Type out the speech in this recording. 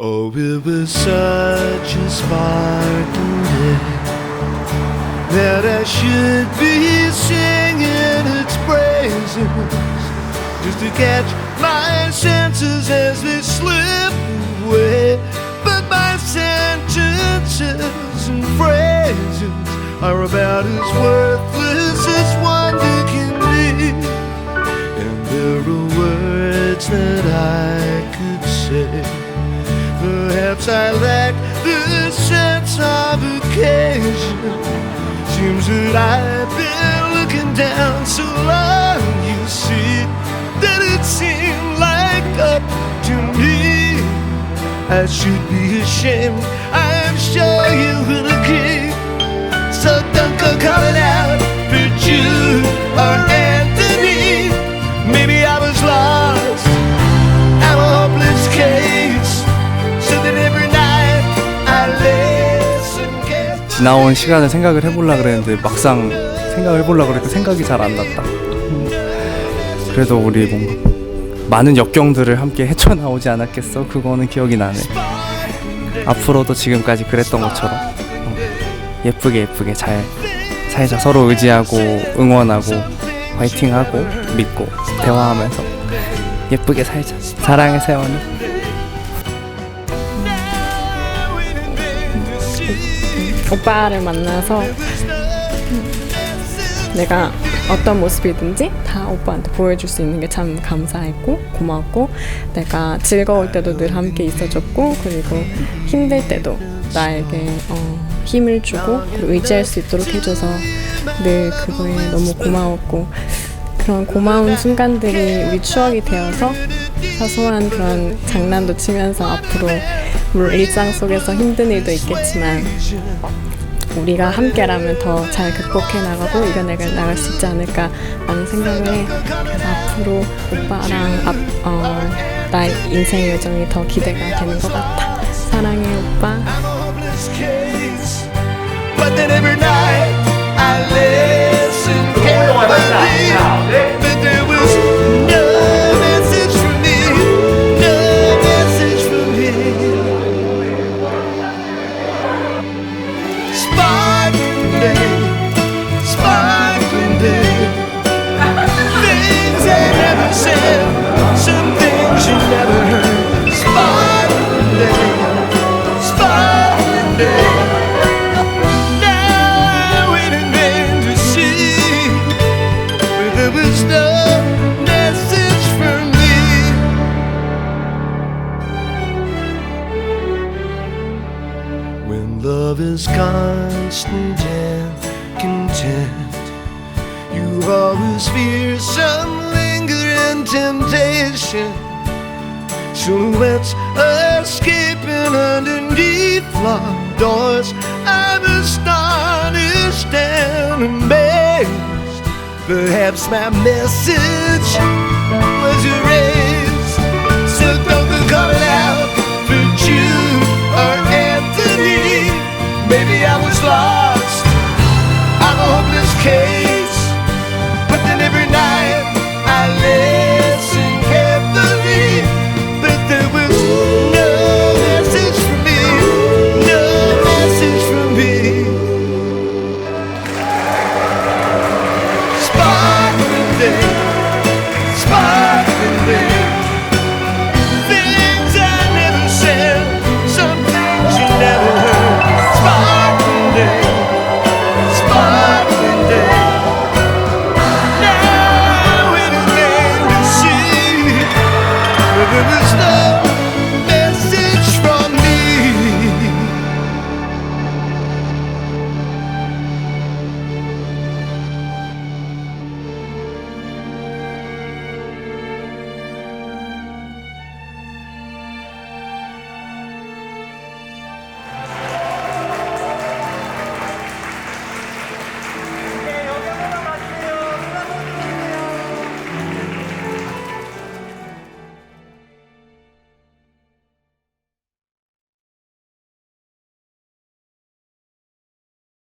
Oh, it was such a sparkling day that I should be singing its praises just to catch my senses as they slip away. But my sentences and phrases are about as worthless I lack the sense of occasion. Seems that I've been looking down so long, you see, that it seemed like up to me. I should be ashamed, I'm sure you will agree. So don't go calling out 지나온 시간을 생각을 해보려 그랬는데 막상 생각을 해보려 그러니까 생각이 잘 안 났다. 음. 그래도 우리 뭔가 많은 역경들을 함께 헤쳐나오지 않았겠어? 그거는 기억이 나네. 앞으로도 지금까지 그랬던 것처럼 어, 예쁘게 예쁘게 잘 살자 서로 의지하고 응원하고 화이팅하고 믿고 대화하면서 예쁘게 살자. 사랑해 세원이. 오빠를 만나서 내가 어떤 모습이든지 다 오빠한테 보여줄 수 있는 게 참 감사했고 고맙고 내가 즐거울 때도 늘 함께 있어줬고 그리고 힘들 때도 나에게 어, 힘을 주고 의지할 수 있도록 해줘서 늘 그거에 너무 고마웠고 그런 고마운 순간들이 우리 추억이 되어서 사소한 그런 장난도 치면서 앞으로 물론 일상 속에서 힘든 일도 있겠지만 우리가 함께라면 더 잘 극복해 나가고 이겨내가 나갈 수 있지 않을까라는 생각을 해. 그래서 앞으로 오빠랑 앞, 어, 나의 인생 여정이 더 기대가 되는 것 같아. 사랑해 오빠. then love is constant and content, you always fear some lingering temptation. Silhouettes escaping underneath locked doors. I'm astonished and amazed. Perhaps my message was erased.